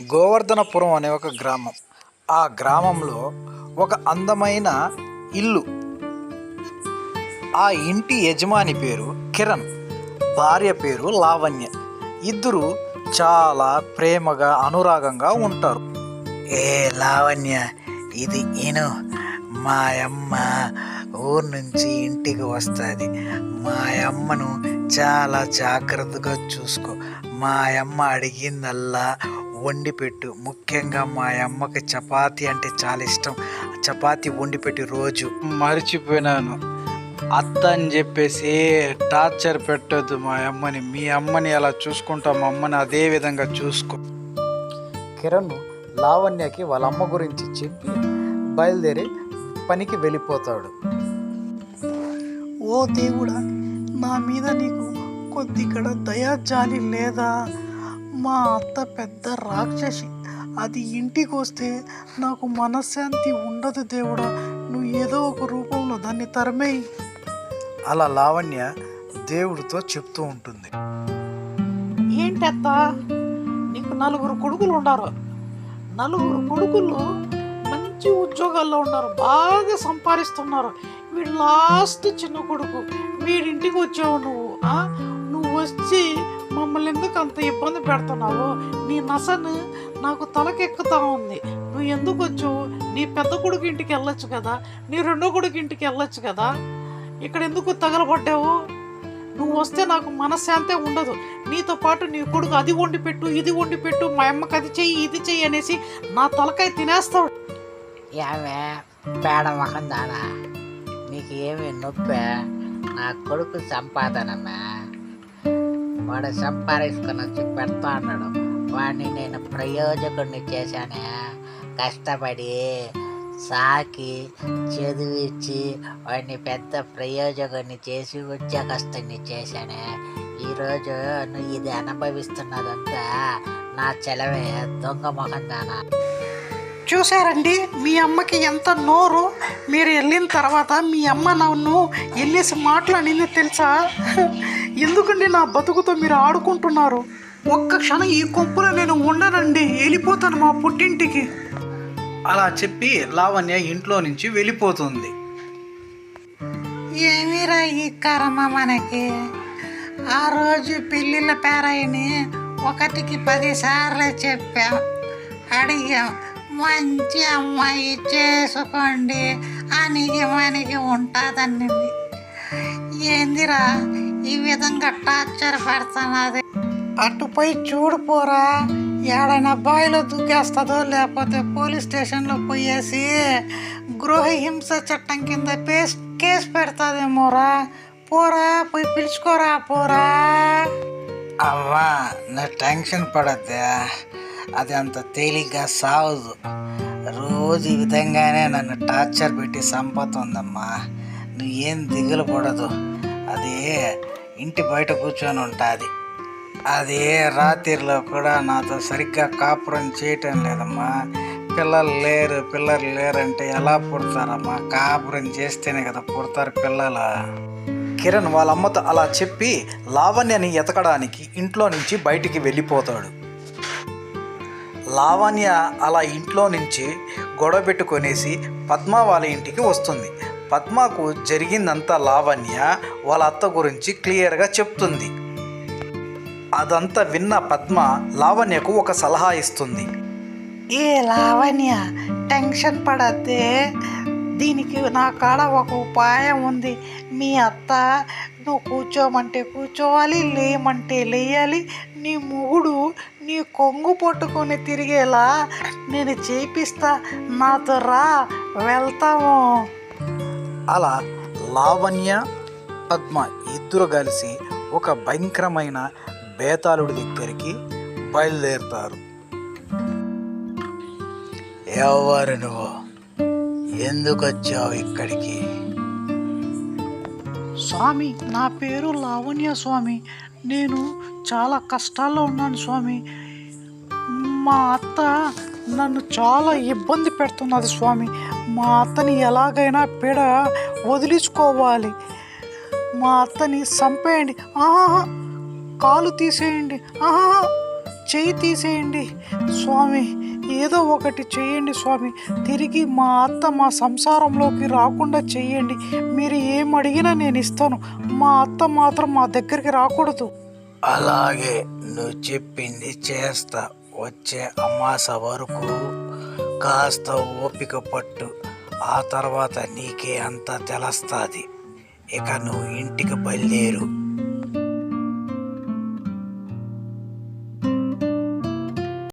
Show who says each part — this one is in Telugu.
Speaker 1: గోవర్ధనపురం అనే ఒక గ్రామం. ఆ గ్రామంలో ఒక అందమైన ఇల్లు. ఆ ఇంటి యజమాని పేరు కిరణ్ భార్య పేరు లావణ్య. ఇద్దరు చాలా ప్రేమగా అనురాగంగా ఉంటారు. ఏ లావణ్య ఇది నేను మా అమ్మ ఊరు నుంచి ఇంటికి వస్తుంది. మా అమ్మను చాలా జాగ్రత్తగా చూసుకో. మా అమ్మ అడిగిందల్లా వండి పెట్టు ముఖ్యంగా మా అమ్మకి చపాతి అంటే చాలా ఇష్టం. చపాతి వండి పెట్టి రోజు. మర్చిపోయినాను. అత్త అని చెప్పేసి టార్చర్ పెట్టొద్దు మా అమ్మని. మీ అమ్మని అలా చూసుకుంటాం. మా అమ్మని అదే విధంగా చూసుకో. కిరణ్ లావణ్యకి వాళ్ళ అమ్మ గురించి చెప్పి బయలుదేరి పనికి వెళ్ళిపోతాడు.
Speaker 2: ఓ దేవుడా నా మీద నీకు కొద్దిగడ దయా జాలి లేదా? మా అత్త పెద్ద రాక్షసి. అది ఇంటికి వస్తే నాకు మనశ్శాంతి ఉండదు దేవుడా. నువ్వు ఏదో ఒక రూపంలో దాన్ని తరమేయి.
Speaker 1: అలా లావణ్య దేవుడితో చెప్తూ ఉంటుంది.
Speaker 2: ఏంటత్త? నీకు నలుగురు కొడుకులు ఉన్నారు నలుగురు కొడుకులు మంచి ఉద్యోగాల్లో ఉన్నారు. బాగా సంపాదిస్తున్నారు. వీడు లాస్ట్ చిన్న కొడుకు. వీడింటికి వచ్చావు నువ్వు ఆ? నువ్వు వచ్చి మమ్మల్ని ఎందుకు అంత ఇబ్బంది పెడుతున్నావు? నీ నసను నాకు తలకెక్కుతా ఉంది. నువ్వు ఎందుకు వచ్చావు? నీ పెద్ద కొడుకు ఇంటికి వెళ్ళొచ్చు కదా? నీ రెండో కొడుకు ఇంటికి వెళ్ళొచ్చు కదా? ఇక్కడ ఎందుకు తగలబడ్డావు? నువ్వు వస్తే నాకు మనశ్శాంతే ఉండదు. నీతో పాటు నీ కొడుకు అది వండి పెట్టు ఇది వండి పెట్టు మా అమ్మకి అది చెయ్యి ఇది చెయ్యి అనేసి నా తలకాయ తినేస్తాడు
Speaker 3: ఏమే? పేడ మొహం దానా? నీకు ఏమి నొప్పే? నా కొడుకు సంపాదనమే వాడు సంపాదించుకొని వచ్చి పెడతా అన్నాడు. వాడిని నేను ప్రయోజకుడిని చేశానే. కష్టపడి సాకి చదివించి వాడిని పెద్ద ప్రయోజకుడిని చేసి ఉద్యోగస్తుని చేశానే. ఈరోజు నువ్వు ఇది అనుభవిస్తున్నదంతా నా చెలవే దొంగ మొహందానా
Speaker 2: చూసారండి మీ అమ్మకి ఎంత నోరు? మీరు వెళ్ళిన తర్వాత మీ అమ్మ నన్ను వెళ్ళేసి మాట్లాడింది తెలుసా? ఎందుకండి నా బతుకుతో మీరు ఆడుకుంటున్నారు? ఒక్క క్షణం ఈ కొంపులో నేను ఉండనండి. వెళ్ళిపోతాను మా పుట్టింటికి.
Speaker 1: అలా చెప్పి లావణ్య ఇంట్లో నుంచి వెళ్ళిపోతుంది.
Speaker 2: ఏమిరా ఈ కర్మ మనకి? ఆ రోజు పెళ్ళిళ్ళ పేరాయని ఒకటికి పది సార్లు చెప్పాం. అడిగాం. మంచి అమ్మాయి చేసుకోండి అనిగి మనకి ఉంటుందన్నింది ఏందిరా ఈ విధంగా టార్చర్ పెడుతున్నది? అటుపై చూడిపోరా ఏడైనా బాయిలో దూకేస్తుందో లేకపోతే పోలీస్ స్టేషన్లో పోయేసి గృహహింస చట్టం కింద పేస్ కేసు పెడతాదేమోరా? పోరా పోయి పిలుచుకోరా పోరా.
Speaker 1: అవ్వా నా టెన్షన్ పడద్దా? అది అంత తేలిగ్గా సావదు. రోజు ఈ విధంగానే నన్ను టార్చర్ పెట్టి సంపతుందమ్మా నువ్వేం దిగులు పడదు. అది ఇంటి బయట కూర్చొని ఉంటుంది. అది రాత్రిలో కూడా నాతో సరిగ్గా కాపురం చేయటం లేదమ్మా. పిల్లలు లేరు పిల్లలు లేరంటే ఎలా పుడతారమ్మా? కాపురం చేస్తేనే కదా పుడతారు పిల్లలు. కిరణ్ వాళ్ళ అమ్మతో అలా చెప్పి లావణ్యని ఎతకడానికి ఇంట్లో నుంచి బయటికి వెళ్ళిపోతాడు. లావణ్య అలా ఇంట్లో నుంచి గొడవ పెట్టుకొనేసి పద్మ వాళ్ళ ఇంటికి వస్తుంది. పద్మకు జరిగిందంతా లావణ్య వాళ్ళ అత్త గురించి క్లియర్గా చెప్తుంది. అదంతా విన్న పద్మ లావణ్యకు ఒక సలహా ఇస్తుంది.
Speaker 2: ఏ లావణ్య టెన్షన్ పడద్దే. దీనికి నా కాడ ఒక ఉపాయం ఉంది. మీ అత్త నువ్వు కూర్చోమంటే కూర్చోవాలి లేయమంటే లేయాలి. నీ మొగుడు నీ కొంగు పట్టుకొని తిరిగేలా నేను చేపిస్తా. నాతో రా వెళ్తాము.
Speaker 1: అలా లావణ్య పద్మ ఇద్దరు కలిసి ఒక భయంకరమైన బేతాళుడి దగ్గరికి బయలుదేరుతారు. ఎవరు నువ్వు? ఎందుకు వచ్చావు ఇక్కడికి?
Speaker 2: స్వామి నా పేరు లావణ్య స్వామి. నేను చాలా కష్టాల్లో ఉన్నాను స్వామి. మా అత్త నన్ను చాలా ఇబ్బంది పెడుతున్నది స్వామి. మా అత్తని ఎలాగైనా పీడ వదిలించుకోవాలి. మా అత్తని చంపేయండి. ఆహా కాలు తీసేయండి. ఆహా చెయ్యి తీసేయండి. స్వామి ఏదో ఒకటి చేయండి స్వామి. తిరిగి మా అత్త మా సంసారంలోకి రాకుండా చేయండి. మీరు ఏం అడిగినా నేను ఇస్తాను. మా అత్త మాత్రం మా దగ్గరికి రాకూడదు.
Speaker 1: అలాగే నువ్వు చెప్పింది చేస్తా. వచ్చే అమాస వరకు కాస్త ఓపిక పట్టు. ఆ తర్వాత నీకే అంతా తెలుస్తుంది. ఇక నువ్వు ఇంటికి బయలుదేరు.